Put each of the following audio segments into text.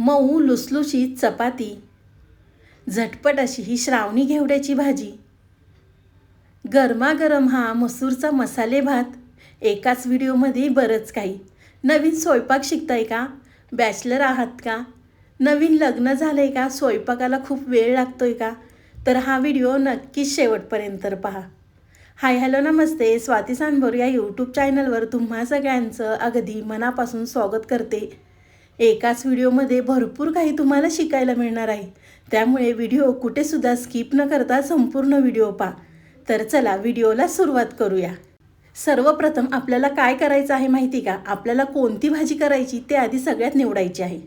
मऊ लुसलुशीत चपाती. झटपट अशी ही श्रावणी घेवड्याची भाजी. गरमागरम हा मसूरचा मसाले भात. एकाच व्हिडिओमध्ये बरंच काही. नवीन स्वयंपाक शिकताय का? बॅचलर आहात का? नवीन लग्न झालं आहे का? स्वयंपाकाला खूप वेळ लागतो आहे का? तर हा व्हिडिओ नक्कीच शेवटपर्यंत पहा. हाय हॅलो नमस्ते. स्वाती सांबोर या यूट्यूब चॅनलवर तुम्हा सगळ्यांचं अगदी मनापासून स्वागत करते. एकाच व्हिडिओमध्ये भरपूर काही तुम्हाला शिकायला मिळणार आहे. त्यामुळे व्हिडिओ कुठेसुद्धा स्किप न करता संपूर्ण व्हिडिओ पहा. तर चला व्हिडिओला सुरुवात करूया. सर्वप्रथम आपल्याला काय करायचं आहे माहिती का? आपल्याला कोणती भाजी करायची ते आधी सगळ्यात निवडायची आहे.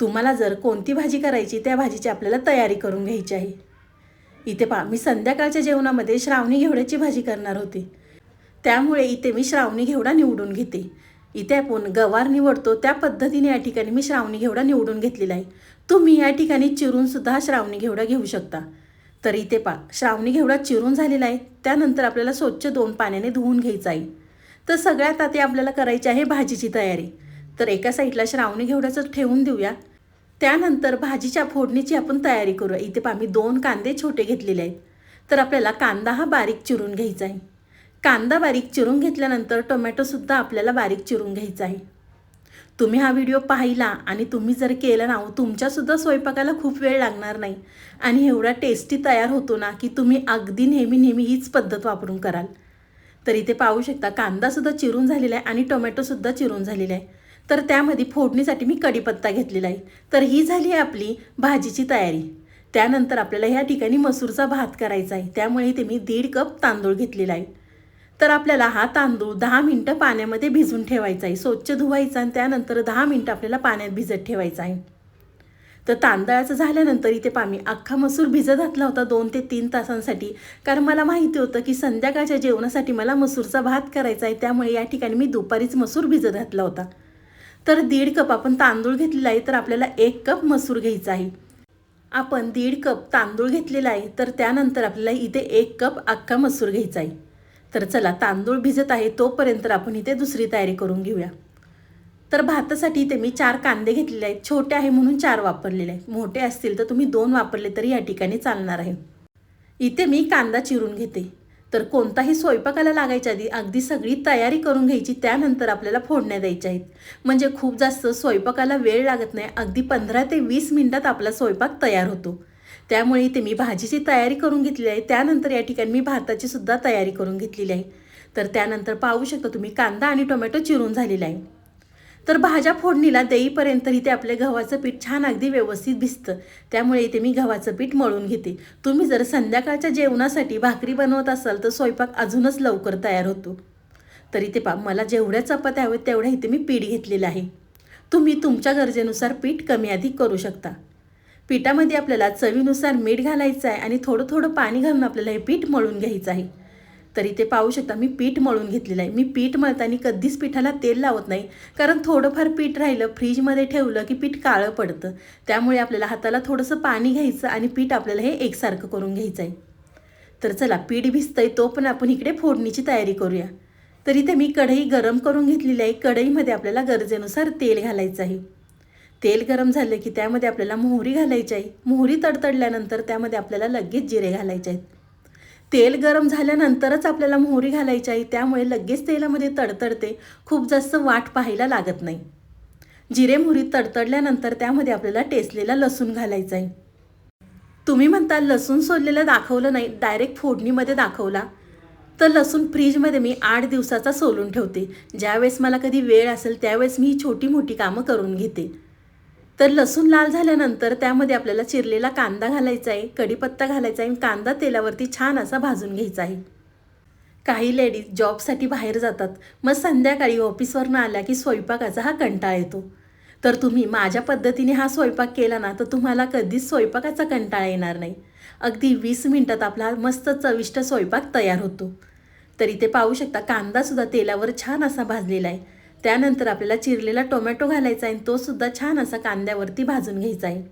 तुम्हाला जर कोणती भाजी करायची त्या भाजीची आपल्याला तयारी करून घ्यायची आहे. इथे पहा मी संध्याकाळच्या जेवणामध्ये श्रावणी घेवड्याची भाजी करणार होते. त्यामुळे इथे मी श्रावणी घेवडा निवडून घेते. इथे आपण गवार निवडतो त्या पद्धतीने या ठिकाणी मी श्रावणी घेवडा निवडून घेतलेला आहे. तुम्ही या ठिकाणी चिरूनसुद्धा श्रावणी घेवडा घेऊ शकता. तर इथे पा श्रावणी घेवडा चिरून झालेला आहे त्यानंतर आपल्याला स्वच्छ दोन पाण्याने धुवून घ्यायचा आहे. तर सगळ्यात आधी आपल्याला करायची आहे भाजीची तयारी. तर एका साईडला श्रावणी घेवड्याचं ठेवून देऊया. त्यानंतर भाजीच्या फोडणीची आपण तयारी करूया. इथे पा मी दोन कांदे छोटे घेतलेले आहेत. तर आपल्याला कांदा हा बारीक चिरून घ्यायचा आहे. कांदा बारीक चिरून घेतल्यानंतर टोमॅटोसुद्धा आपल्याला बारीक चिरून घ्यायचा आहे. तुम्ही हा व्हिडिओ पाहिला आणि तुम्ही जर केला ना तुमच्यासुद्धा स्वयंपाकाला खूप वेळ लागणार नाही. आणि एवढा टेस्टी तयार होतो ना की तुम्ही अगदी नेहमी नेहमी हीच पद्धत वापरून कराल. तर इथे पाहू शकता कांदासुद्धा चिरून झालेला आहे आणि टोमॅटोसुद्धा चिरून झालेला आहे. तर त्यामध्ये फोडणीसाठी मी कढीपत्ता घेतलेला आहे. तर ही झाली आहे आपली भाजीची तयारी. त्यानंतर आपल्याला ह्या ठिकाणी मसूरचा भात करायचा आहे. त्यामुळे इथे मी दीड कप तांदूळ घेतलेला आहे. तर आपल्याला हा तांदूळ दहा मिनटं पाण्यामध्ये भिजून ठेवायचा आहे. स्वच्छ धुवायचा आणि त्यानंतर दहा मिनटं आपल्याला पाण्यात भिजत ठेवायचा आहे. तर तांदळाचं झाल्यानंतर इथे पामी अख्खा मसूर भिजत घातला होता दोन ते तीन तासांसाठी. कारण मला माहिती होतं की संध्याकाळच्या जेवणासाठी मला मसूरचा भात करायचा आहे. त्यामुळे या ठिकाणी मी दुपारीच मसूर भिजत घातला होता. तर दीड कप आपण तांदूळ घेतलेला आहे तर आपल्याला एक कप मसूर घ्यायचा आहे. आपण दीड कप तांदूळ घेतलेला आहे तर त्यानंतर आपल्याला इथे एक कप अख्खा मसूर घ्यायचा आहे. तर चला तांदूळ भिजत आहे तोपर्यंत आपण इथे दुसरी तयारी करून घेऊया. तर भातासाठी इथे मी चार कांदे घेतलेले आहेत. छोटे आहे म्हणून चार वापरलेले आहेत. मोठे असतील तर तुम्ही दोन वापरले तरी या ठिकाणी चालणार आहे. इथे मी कांदा चिरून घेते. तर कोणताही स्वयंपाकाला लागायच्या आधी अगदी सगळी तयारी करून घ्यायची त्यानंतर आपल्याला फोडण्या द्यायच्या आहेत. म्हणजे खूप जास्त स्वयंपाकाला वेळ लागत नाही. अगदी पंधरा ते वीस मिनटात आपला स्वयंपाक तयार होतो. त्यामुळे इथे मी भाजीची तयारी करून घेतली आहे त्यानंतर या ठिकाणी मी भाताची सुद्धा तयारी करून घेतलेली आहे. तर त्यानंतर पाहू शकता तुम्ही कांदा आणि टोमॅटो चिरून झालेला आहे. तर भाज्या फोडणीला देईपर्यंत इथे आपले गव्हाचं पीठ छान अगदी व्यवस्थित भिजतं. त्यामुळे इथे मी गव्हाचं पीठ मळून घेते. तुम्ही जर संध्याकाळच्या जेवणासाठी भाकरी बनवत असाल तर स्वयंपाक अजूनच लवकर तयार होतो. तर इथे पा मला जेवढ्या चपात्या हव्यात तेवढ्या इथे मी पीठ घेतलेलं आहे. तुम्ही तुमच्या गरजेनुसार पीठ कमी अधिक करू शकता. पिठामध्ये आपल्याला चवीनुसार मीठ घालायचं आहे आणि थोडं थोडं पाणी घालून आपल्याला हे पीठ मळून घ्यायचं आहे. तर इथे पाहू शकता मी पीठ मळून घेतलेलं आहे. मी पीठ मळताना कधीच पिठाला तेल लावत नाही कारण थोडंफार पीठ राहिलं फ्रीजमध्ये ठेवलं की पीठ काळं पडतं. त्यामुळे आपल्याला हाताला थोडंसं पाणी घ्यायचं आणि पीठ आपल्याला हे एकसारखं करून घ्यायचं आहे. तर चला पीठ भिजतंय तो पण आपण इकडे फोडणीची तयारी करूया. तर इथे मी कढई गरम करून घेतलेली आहे. कढईमध्ये आपल्याला गरजेनुसार तेल घालायचं आहे. तेल गरम झालं की त्यामध्ये आपल्याला मोहरी घालायची आहे. मोहरी तडतडल्यानंतर त्यामध्ये आपल्याला लगेच जिरे घालायचे आहेत. तेल गरम झाल्यानंतरच आपल्याला मोहरी घालायची आहे. त्यामुळे लगेच तेलामध्ये तडतडते. खूप जास्त वाट पाहायला लागत नाही. जिरे मोहरी तडतडल्यानंतर त्यामध्ये आपल्याला टेसलेला लसूण घालायचा आहे. तुम्ही म्हणता लसूण सोललेलं दाखवलं नाही. डायरेक्ट फोडणीमध्ये दाखवला. तर लसूण फ्रीजमध्ये मी आठ दिवसाचा सोलून ठेवते. ज्यावेळेस मला कधी वेळ असेल त्यावेळेस मी ही छोटी मोठी कामं करून घेते. तर लसूण लाल झाल्यानंतर त्यामध्ये आपल्याला चिरलेला कांदा घालायचा आहे कढीपत्ता घालायचा आहे आणि कांदा तेलावरती छान असा भाजून घ्यायचा आहे. काही लेडीज जॉबसाठी बाहेर जातात. मग संध्याकाळी ऑफिसवरनं आल्या की स्वयंपाकाचा हा कंटाळा येतो. तर तुम्ही माझ्या पद्धतीने हा स्वयंपाक केला ना तर तुम्हाला कधीच स्वयंपाकाचा कंटाळा येणार नाही. अगदी वीस मिनटात आपला मस्त चविष्ट स्वयंपाक तयार होतो. तर इथे पाहू शकता कांदासुद्धा तेलावर छान असा भाजलेला आहे. त्यानंतर आपल्याला चिरलेला टोमॅटो घालायचा आहे तो सुद्धा छान असा कांद्यावरती भाजून घ्यायचा आहे.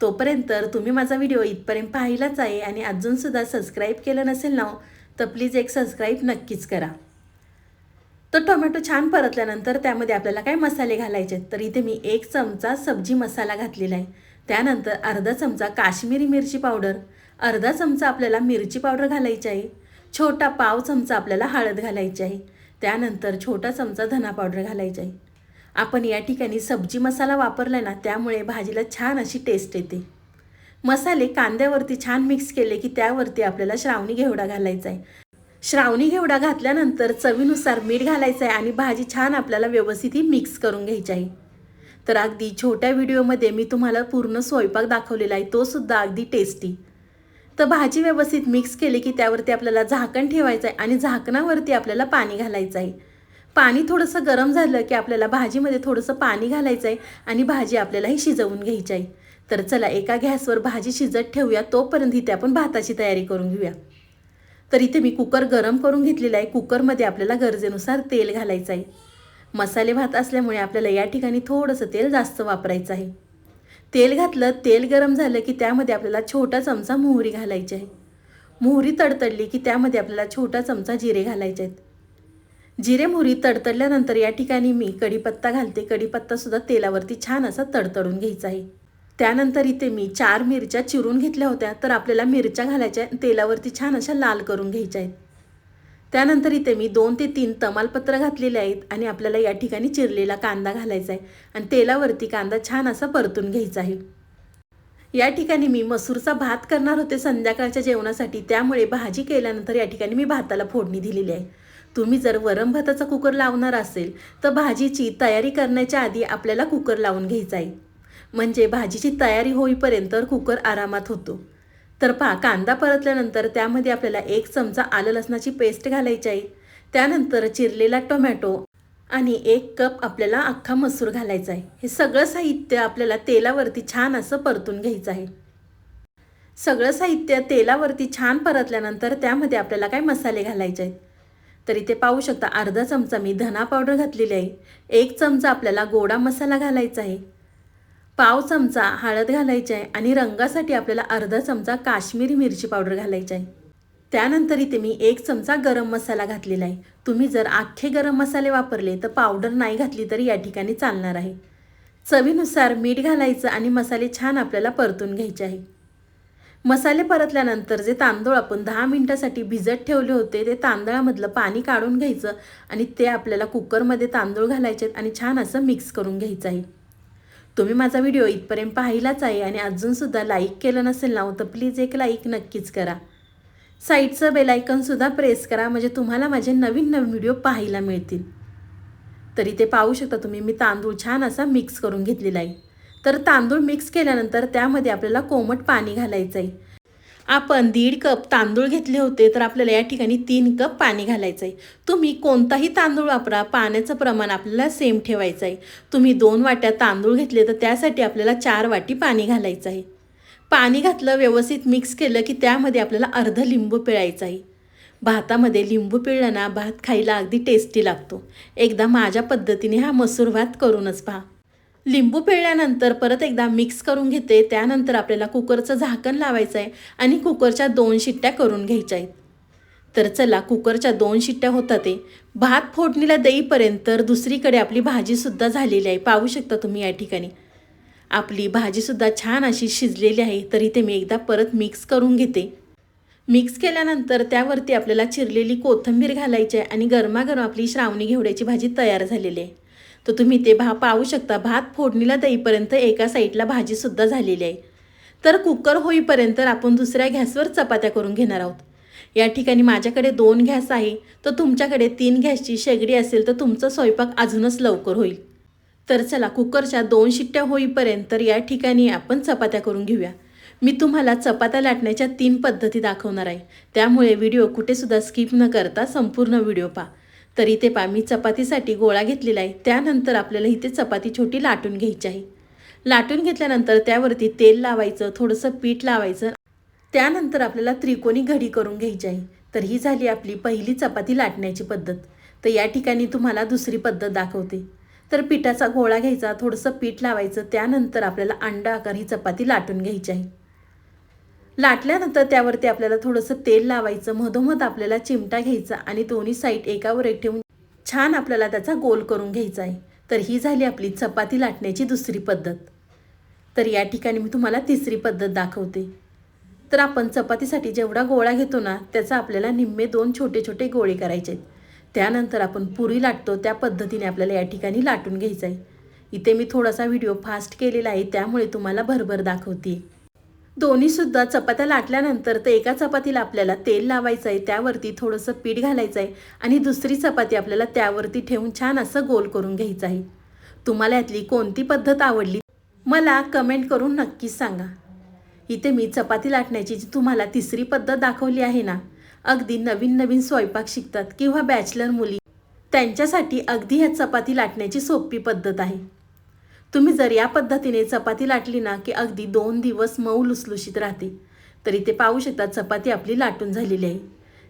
तोपर्यंत तुम्ही माझा व्हिडिओ इथपर्यंत पाहिलाच आहे आणि अजूनसुद्धा सबस्क्राईब केलं नसेल ना हो, तर प्लीज एक सबस्क्राईब नक्कीच करा. तर टोमॅटो छान परतल्यानंतर त्यामध्ये आपल्याला काय मसाले घालायचे आहेत? तर इथे मी एक चमचा सब्जी मसाला घातलेला आहे. त्यानंतर अर्धा चमचा काश्मीरी मिरची पावडर अर्धा चमचा आपल्याला मिरची पावडर घालायची आहे. छोटा पाव चमचा आपल्याला हळद घालायची आहे. त्यानंतर छोटा चमचा धना पावडर घालायचा आहे. आपण या ठिकाणी सब्जी मसाला वापरला ना त्यामुळे भाजीला छान अशी टेस्ट येते. मसाले कांद्यावरती छान मिक्स केले की त्यावरती आपल्याला श्रावणी घेवडा घालायचा आहे. श्रावणी घेवडा घातल्यानंतर चवीनुसार मीठ घालायचं आहे आणि भाजी छान आपल्याला व्यवस्थित ही मिक्स करून घ्यायची आहे. तर अगदी छोट्या व्हिडिओमध्ये मी तुम्हाला पूर्ण स्वयंपाक दाखवलेला आहे तोसुद्धा अगदी टेस्टी तर भाजी व्यवस्थित मिक्स केली की त्यावरती आपल्याला झाकण ठेवायचं आहे आणि झाकणावरती आपल्याला पाणी घालायचं आहे पाणी थोडंसं गरम झालं की आपल्याला भाजीमध्ये थोडंसं पाणी घालायचं आहे आणि भाजी आपल्यालाही शिजवून घ्यायची आहे तर चला एका गॅसवर भाजी शिजत ठेवूया तोपर्यंत इथे आपण भाताची तयारी करून घेऊया. तर इथे मी कुकर गरम करून घेतलेला आहे. कुकरमध्ये आपल्याला गरजेनुसार तेल घालायचं आहे मसाले भात असल्यामुळे आपल्याला या ठिकाणी थोडंसं तेल जास्त वापरायचं आहे. तेल घातलं तेल गरम झालं की त्यामध्ये आपल्याला छोटा चमचा मोहरी घालायची आहे. मोहरी तडतडली की त्यामध्ये आपल्याला छोटा चमचा जिरे घालायचे आहेत. जिरे मोहरी तडतडल्यानंतर या ठिकाणी मी कढीपत्ता घालते. कढीपत्तासुद्धा तेलावरती छान असा तडतडून घ्यायचा आहे. त्यानंतर इथे मी चार मिरच्या चिरून घेतल्या होत्या तर आपल्याला मिरच्या घालायच्या तेलावरती छान अशा लाल करून घ्यायच्या आहेत. त्यानंतर इथे मी दोन ते तीन तमालपत्र घातलेले आहेत आणि आपल्याला या ठिकाणी चिरलेला कांदा घालायचा आहे. आणि तेलावरती कांदा छान असा परतून घ्यायचा आहे. या ठिकाणी मी मसूरचा भात करणार होते संध्याकाळच्या जेवणासाठी. त्यामुळे भाजी केल्यानंतर या ठिकाणी मी भाताला फोडणी दिलेली आहे. तुम्ही जर वरम भाताचा कुकर लावणार असेल तर भाजीची तयारी करण्याच्या आधी आपल्याला कुकर लावून घ्यायचा आहे. म्हणजे भाजीची तयारी होईपर्यंत कुकर आरामात होतो. तर पहा कांदा परतल्यानंतर त्यामध्ये आपल्याला एक चमचा आलं लसणाची पेस्ट घालायची आहे. त्यानंतर चिरलेला टोमॅटो आणि एक कप आपल्याला अख्खा मसूर घालायचा आहे. हे सगळं साहित्य आपल्याला तेलावरती छान असं परतून घ्यायचं आहे. सगळं साहित्य तेलावरती छान परतल्यानंतर त्यामध्ये आपल्याला काय मसाले घालायचे आहेत? तर इथे पाहू शकता अर्धा चमचा मी धना पावडर घातलेली आहे. एक चमचा आपल्याला गोडा मसाला घालायचा आहे. पाव चमचा हळद घालायची आहे आणि रंगासाठी आपल्याला अर्धा चमचा काश्मीरी मिरची पावडर घालायची आहे. त्यानंतर इथे मी एक चमचा गरम मसाला घातलेला आहे. तुम्ही जर अख्खे गरम मसाले वापरले तर पावडर नाही घातली तरी या ठिकाणी चालणार आहे. चवीनुसार मीठ घालायचं आणि मसाले छान आपल्याला परतून घ्यायचे आहे. मसाले परतल्यानंतर जे तांदूळ आपण दहा मिनटासाठी भिजत ठेवले होते ते तांदळामधलं पाणी काढून घ्यायचं आणि ते आपल्याला कुकरमध्ये तांदूळ घालायचे आणि छान असं मिक्स करून घ्यायचं आहे. तुम्ही माझा व्हिडिओ इथपर्यंत पाहिलाच आहे आणि अजूनसुद्धा लाईक केलं नसेल ना हो, तर प्लीज एक लाईक नक्कीच करा. साईडचं बेलायकनसुद्धा प्रेस करा म्हणजे तुम्हाला माझे नवीन नवीन व्हिडिओ पाहायला मिळतील. तरी ते पाहू शकता तुम्ही मी तांदूळ छान असा मिक्स करून घेतलेला आहे. तर तांदूळ मिक्स केल्यानंतर त्यामध्ये आपल्याला कोमट पाणी घालायचं आहे आपण दीड कप तांदूळ घेतले होते तर आपल्याला या ठिकाणी तीन कप पाणी घालायचं आहे तुम्ही कोणताही तांदूळ वापरा पाण्याचं प्रमाण आपल्याला सेम ठेवायचं आहे तुम्ही दोन वाट्या तांदूळ घेतले तर त्यासाठी आपल्याला चार वाटी पाणी घालायचं आहे पाणी घातलं व्यवस्थित मिक्स केलं की त्यामध्ये आपल्याला अर्ध लिंबू पिळायचं आहे भातामध्ये लिंबू पिळलं ना भात खायला अगदी टेस्टी लागतो. एकदा माझ्या पद्धतीने हा मसूर भात करूनच पहा. लिंबू पिळल्यानंतर परत एकदा मिक्स करून घेते. त्यानंतर आपल्याला कुकरचं झाकण लावायचं आहे आणि कुकरच्या दोन शिट्ट्या करून घ्यायच्या आहेत. तर चला कुकरच्या दोन शिट्ट्या होतात ते. भात फोडणीला देईपर्यंत दुसरीकडे आपली भाजीसुद्धा झालेली आहे. पाहू शकता तुम्ही या ठिकाणी. आपली भाजीसुद्धा छान अशी शिजलेली आहे. तर इथे मी एकदा परत मिक्स करून घेते. मिक्स केल्यानंतर त्यावरती आपल्याला चिरलेली कोथिंबीर घालायची आहे आणि गरमागरम आपली श्रावणी घेवड्याची भाजी तयार झालेली आहे. तर तुम्ही ते भा पाहू शकता. भात फोडणीला देईपर्यंत एका साईडला भाजीसुद्धा झालेली आहे. तर कुकर होईपर्यंत आपण दुसऱ्या गॅसवर चपात्या करून घेणार आहोत. या ठिकाणी माझ्याकडे दोन गॅस आहे. तर तुमच्याकडे तीन गॅसची शेगडी असेल तर तुमचा स्वयंपाक अजूनच लवकर होईल. तर चला कुकरच्या दोन शिट्ट्या होईपर्यंत या ठिकाणी आपण चपात्या करून घेऊया. मी तुम्हाला चपात्या लाटण्याच्या तीन पद्धती दाखवणार आहे. त्यामुळे व्हिडिओ कुठेसुद्धा स्किप न करता संपूर्ण व्हिडिओ पहा. तर इथे पहा मी चपातीसाठी गोळा घेतलेला आहे. त्यानंतर आपल्याला इथे चपाती छोटी लाटून घ्यायची आहे. लाटून घेतल्यानंतर त्यावरती तेल लावायचं थोडंसं पीठ लावायचं. त्यानंतर आपल्याला त्रिकोणी घडी करून घ्यायची आहे. तर ही झाली आपली पहिली चपाती लाटण्याची पद्धत. तर या ठिकाणी तुम्हाला दुसरी पद्धत दाखवते. तर पिठाचा गोळा घ्यायचा थोडंसं पीठ लावायचं. त्यानंतर आपल्याला अंडा आकार ही चपाती लाटून घ्यायची आहे. लाटल्यानंतर त्यावरती आपल्याला थोडंसं तेल लावायचं मधोमध आपल्याला चिमटा घ्यायचा आणि दोन्ही साईड एकावर एक ठेवून छान आपल्याला त्याचा गोल करून घ्यायचा आहे. तर ही झाली आपली चपाती लाटण्याची दुसरी पद्धत. तर या ठिकाणी मी तुम्हाला तिसरी पद्धत दाखवते. तर आपण चपातीसाठी जेवढा गोळा घेतो ना त्याचा आपल्याला निम्मे दोन छोटे छोटे गोळे करायचे आहेत. त्यानंतर आपण पुरी लाटतो त्या पद्धतीने आपल्याला या ठिकाणी लाटून घ्यायचं आहे. इथे मी थोडासा व्हिडिओ फास्ट केलेला आहे त्यामुळे तुम्हाला भरभर दाखवते दोन्हीसुद्धा चपात्या लाटल्यानंतर तर एका चपातीला आपल्याला तेल लावायचं आहे त्यावरती थोडंसं पीठ घालायचं आहे आणि दुसरी चपाती आपल्याला त्यावरती ठेवून छान असं गोल करून घ्यायचं आहे. तुम्हाला यातली कोणती पद्धत आवडली? मला कमेंट करून नक्कीच सांगा. इथे मी चपाती लाटण्याची जी तुम्हाला तिसरी पद्धत दाखवली आहे ना अगदी नवीन नवीन स्वयंपाक शिकतात किंवा बॅचलर मुली त्यांच्यासाठी अगदी ह्या चपाती लाटण्याची सोपी पद्धत आहे. तुम्ही जर या पद्धतीने चपाती लाटली ना की अगदी दोन दिवस मऊ लुसलुशीत राहते तर इथे पाहू शकता चपाती आपली लाटून झालेली आहे.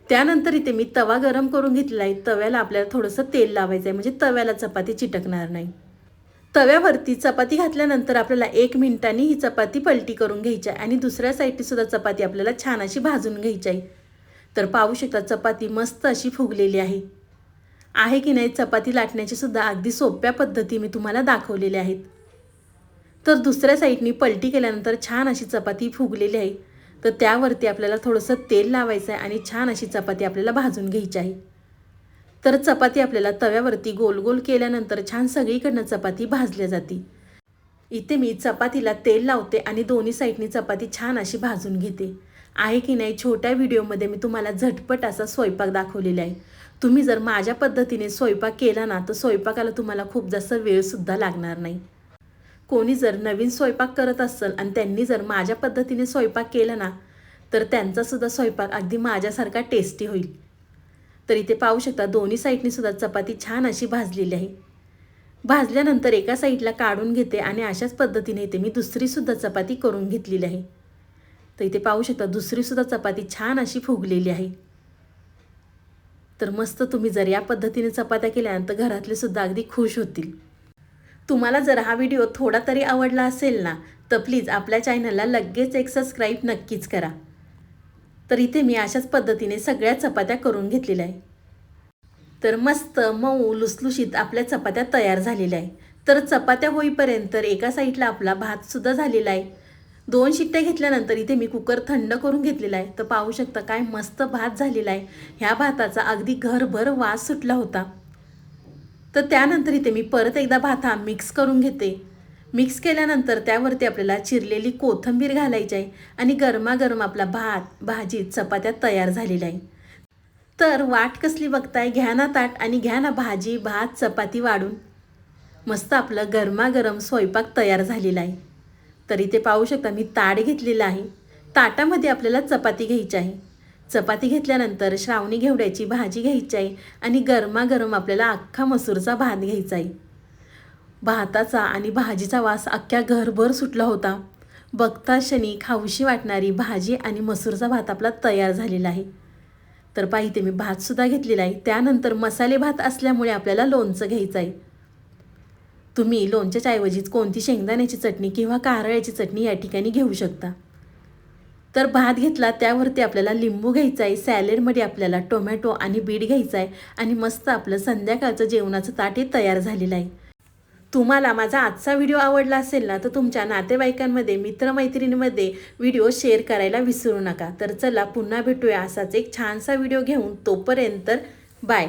त्यानंतर इथे मी तवा गरम करून घेतलेला आहे. तव्याला आपल्याला थोडंसं तेल लावायचं आहे म्हणजे तव्याला चपाती चिटकणार नाही. तव्यावरती चपाती घातल्यानंतर आपल्याला एक मिनिटांनी ही चपाती पलटी करून घ्यायची आहे आणि दुसऱ्या साईडची सुद्धा चपाती आपल्याला छान अशी भाजून घ्यायची आहे. तर पाहू शकता चपाती मस्त अशी फुगलेली आहे. आहे की नाही चपाती लाटण्याची सुद्धा अगदी सोप्या पद्धती मी तुम्हाला दाखवलेल्या आहेत. तर दुसऱ्या साईडनी पलटी केल्यानंतर छान अशी चपाती फुगलेली आहे. तर त्यावरती आपल्याला थोडंसं तेल लावायचं आहे आणि छान अशी चपाती आपल्याला भाजून घ्यायची आहे. तर चपाती आपल्याला तव्यावरती गोल गोल केल्यानंतर छान सगळीकडनं चपाती भाजल्या जाते. इथे मी चपातीला तेल लावते आणि दोन्ही साईडनी चपाती छान अशी भाजून घेते. आहे की नाही छोट्या व्हिडिओमध्ये मी तुम्हाला झटपट असा स्वयंपाक दाखवलेला आहे. तुम्ही जर माझ्या पद्धतीने स्वयंपाक केला ना तर स्वयंपाकाला तुम्हाला खूप जास्त वेळसुद्धा लागणार नाही. कोणी जर नवीन स्वयंपाक करत असेल आणि त्यांनी जर माझ्या पद्धतीने स्वयंपाक केला ना तर त्यांचासुद्धा स्वयंपाक अगदी माझ्यासारखा टेस्टी होईल. तर इथे पाहू शकता दोन्ही साईडनी सुद्धा चपाती छान अशी भाजलेली आहे. भाजल्यानंतर एका साईडला काढून घेते आणि अशाच पद्धतीने इथे मी दुसरीसुद्धा चपाती करून घेतलेली आहे. तर इथे पाहू शकता दुसरीसुद्धा चपाती छान अशी फुगलेली आहे. तर मस्त तुम्ही जर या पद्धतीने चपात्या केल्यानंतर घरातले सुद्धा अगदी खुश होतील. तुम्हाला जर हा व्हिडिओ थोडा तरी आवडला असेल ना तर प्लीज आपल्या चॅनलला लगेच एक सबस्क्राईब नक्कीच करा. तर इथे मी अशाच पद्धतीने सगळ्या चपात्या करून घेतलेल्या आहे. तर मस्त मऊ लुसलुशीत आपल्या चपात्या तयार झालेल्या आहे. तर चपात्या होईपर्यंत एका साईडला आपला भातसुद्धा झालेला आहे. दोन शिट्ट्या घेतल्यानंतर इथे मी कुकर थंड करून घेतलेला आहे. तर पाहू शकता काय मस्त भात झालेला आहे. ह्या भाताचा अगदी घरभर वास सुटला होता. तर त्यानंतर इथे मी परत एकदा भात हा मिक्स करून घेते. मिक्स केल्यानंतर त्यावरती आपल्याला चिरलेली कोथिंबीर घालायची आहे आणि गरमागरम आपला भात भाजी चपात्या तयार झालेल्या आहे तर वाट कसली बघताय? घ्या ना ताट आणि घ्या ना भाजी भात चपाती वाढून. मस्त आपलं गरमागरम स्वयंपाक तयार झालेला आहे. तर इथे पाहू शकता मी ताट घेतलेलं आहे. ताटामध्ये आपल्याला चपाती घ्यायची आहे. चपाती घेतल्यानंतर श्रावणी घेवड्याची भाजी घ्यायची आहे आणि गरमागरम आपल्याला अख्खा मसूरचा भात घ्यायचा आहे. भाताचा आणि भाजीचा वास अख्ख्या घरभर सुटला होता. बघता क्षणी खाऊशी वाटणारी भाजी आणि मसूरचा भात आपला तयार झालेला आहे. तर पाहिजे मी भातसुद्धा घेतलेला आहे. त्यानंतर मसाले भात असल्यामुळे आपल्याला लोणचं घ्यायचं आहे. तुम्ही लोणच्याच्या ऐवजीच कोणती शेंगदाण्याची चटणी किंवा कारळ्याची चटणी या ठिकाणी घेऊ शकता. तर भात घेतला त्यावरती आपल्याला लिंबू घ्यायचा आहे सॅलेडमध्ये आपल्याला टोमॅटो आणि बीट घ्यायचा आहे आणि मस्त आपलं संध्याकाळचं जेवणाचं ताट हे तयार झालेलं आहे तुम्हाला माझा आजचा व्हिडिओ आवडला असेल ना तर तुमच्या नातेवाईकांमध्ये मित्रमैत्रिणीमध्ये व्हिडिओ शेअर करायला विसरू नका. तर चला पुन्हा भेटूया असाच एक छानसा व्हिडिओ घेऊन तोपर्यंत बाय.